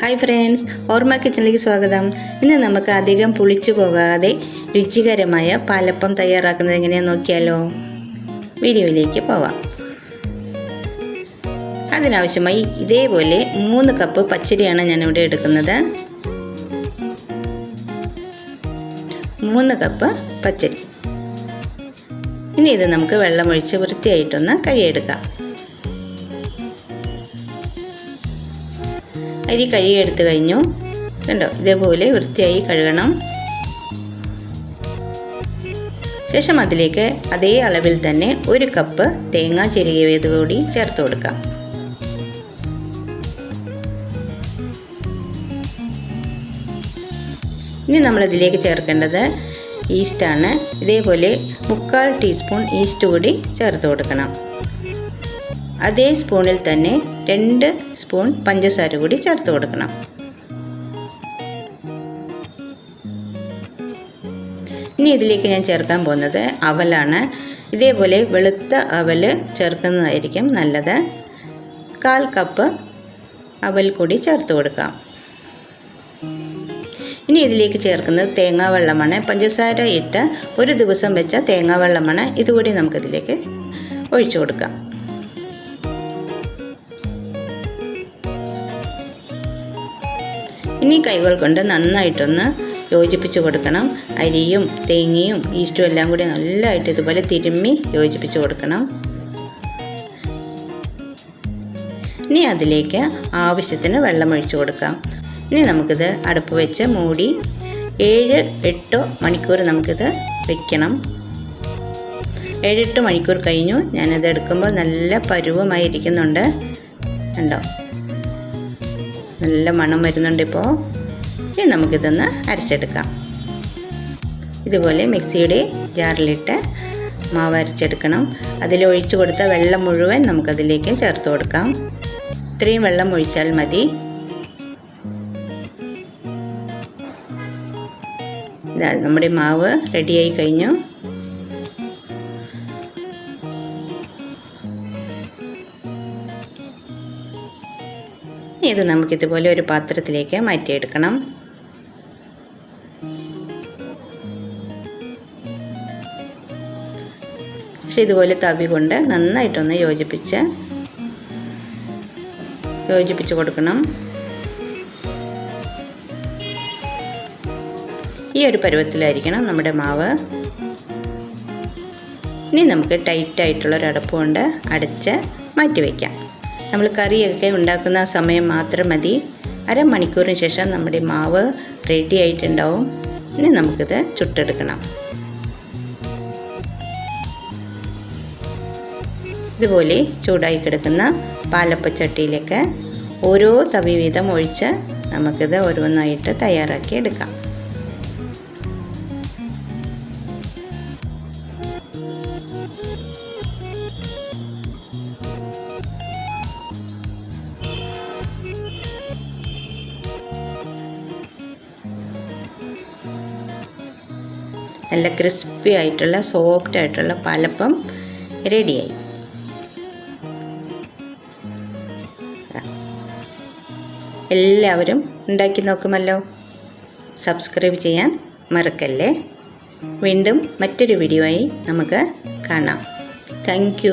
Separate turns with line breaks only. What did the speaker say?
Hi friends ഓർമ്മ കിച്ചണിലേക്ക് സ്വാഗതം. ഇന്ന് നമുക്ക് അധികം പുളിച്ചു പോകാതെ രുചികരമായ പാലപ്പം തയ്യാറാക്കുന്നത് എങ്ങനെയാണെന്ന് നോക്കിയാലോ? വീഡിയോയിലേക്ക് പോവാം. അതിനാവശ്യമായി ഇതേപോലെ മൂന്ന് കപ്പ് പച്ചരിയാണ് ഞാനിവിടെ എടുക്കുന്നത്. മൂന്ന് കപ്പ് പച്ചരി. ഇനി ഇത് നമുക്ക് വെള്ളമൊഴിച്ച് വൃത്തിയായിട്ടൊന്ന് കഴുകിയെടുക്കാം. അരി കഴുകിയെടുത്ത് കഴിഞ്ഞു. കണ്ടോ? ഇതേപോലെ വൃത്തിയായി കഴുകണം. ശേഷം അതിലേക്ക് അതേ അളവിൽ തന്നെ ഒരു കപ്പ് തേങ്ങ ചെരുകിയത് കൂടി ചേർത്ത് കൊടുക്കാം. ഇനി നമ്മൾ ഇതിലേക്ക് ചേർക്കേണ്ടത് ഈസ്റ്റാണ് ഇതേപോലെ മുക്കാൽ ടീസ്പൂൺ ഈസ്റ്റ് കൂടി ചേർത്ത് കൊടുക്കണം. അതേ സ്പൂണിൽ തന്നെ രണ്ട് സ്പൂൺ പഞ്ചസാര കൂടി ചേർത്ത് കൊടുക്കണം. ഇനി ഇതിലേക്ക് ഞാൻ ചേർക്കാൻ പോകുന്നത് അവലാണ്. ഇതേപോലെ വെളുത്ത അവൽ ചേർക്കുന്നതായിരിക്കും നല്ലത്. കാൽ കപ്പ് അവൽ കൂടി ചേർത്ത് കൊടുക്കാം. ഇനി ഇതിലേക്ക് ചേർക്കുന്നത് തേങ്ങാ വെള്ളമാണ് പഞ്ചസാര ഇട്ട് ഒരു ദിവസം വെച്ച തേങ്ങാ വെള്ളമാണ് ഇതുകൂടി നമുക്കിതിലേക്ക് ഒഴിച്ചു കൊടുക്കാം. ഇനി കൈകൾ കൊണ്ട് നന്നായിട്ടൊന്ന് യോജിപ്പിച്ച് കൊടുക്കണം. അരിയും തേങ്ങയും ഈസ്റ്റും എല്ലാം കൂടി നല്ലതായിട്ട് ഇതുപോലെ തിരുമ്മി യോജിപ്പിച്ച് കൊടുക്കണം. ഇനി അതിലേക്ക് ആവശ്യത്തിന് വെള്ളം കൊടുക്കാം. ഇനി നമുക്കിത് അടുപ്പ് വെച്ച് മൂടി ഏഴ് എട്ടോ മണിക്കൂർ നമുക്കിത് വെക്കണം. ഏഴെട്ട് മണിക്കൂർ കഴിഞ്ഞു. ഞാനത് എടുക്കുമ്പോൾ നല്ല പരുവമായിരിക്കുന്നുണ്ട്. കണ്ടോ? നല്ല മണം വരുന്നുണ്ട് ഇപ്പോൾ ഇനി നമുക്കിതൊന്ന് അരച്ചെടുക്കാം. ഇതുപോലെ മിക്സിയുടെ ജാറിലിട്ട് മാവ് അരച്ചെടുക്കണം. അതിൽ ഒഴിച്ചു കൊടുത്ത വെള്ളം മുഴുവൻ നമുക്കതിലേക്ക് ചേർത്ത് കൊടുക്കാം. ഇത്രയും വെള്ളം ഒഴിച്ചാൽ മതി. നമ്മുടെ മാവ് റെഡിയായി കഴിഞ്ഞു. ഇത് നമുക്കിതുപോലെ ഒരു പാത്രത്തിലേക്ക് മാറ്റിയെടുക്കണം. പക്ഷെ ഇതുപോലെ തവി കൊണ്ട് നന്നായിട്ടൊന്ന് യോജിപ്പിച്ച് യോജിപ്പിച്ച് കൊടുക്കണം. ഈ ഒരു പരുവത്തിലായിരിക്കണം നമ്മുടെ മാവ്. ഇനി നമുക്ക് ടൈറ്റായിട്ടുള്ള ഒരു അടപ്പ് കൊണ്ട് അടച്ച് മാറ്റി വയ്ക്കാം നമ്മൾ കറിയൊക്കെ ഉണ്ടാക്കുന്ന സമയം മാത്രം മതി. അരമണിക്കൂറിന് ശേഷം നമ്മുടെ മാവ് റെഡി ആയിട്ടുണ്ടാവും. ഇനി നമുക്കിത് ചുട്ടെടുക്കണം. ഇതുപോലെ ചൂടായി കിടക്കുന്ന പാലപ്പച്ചട്ടിയിലേക്ക് ഓരോ തവി വീതം ഒഴിച്ച് നമുക്കിത് ഓരോന്നായിട്ട് തയ്യാറാക്കി എടുക്കാം നല്ല ക്രിസ്പി ആയിട്ടുള്ള സോഫ്റ്റ് ആയിട്ടുള്ള പാലപ്പം റെഡിയായി എല്ലാവരും ഉണ്ടാക്കി നോക്കുമല്ലോ. സബ്സ്ക്രൈബ് ചെയ്യാൻ മറക്കല്ലേ? വീണ്ടും മറ്റൊരു വീഡിയോ ആയി നമുക്ക് കാണാം. താങ്ക്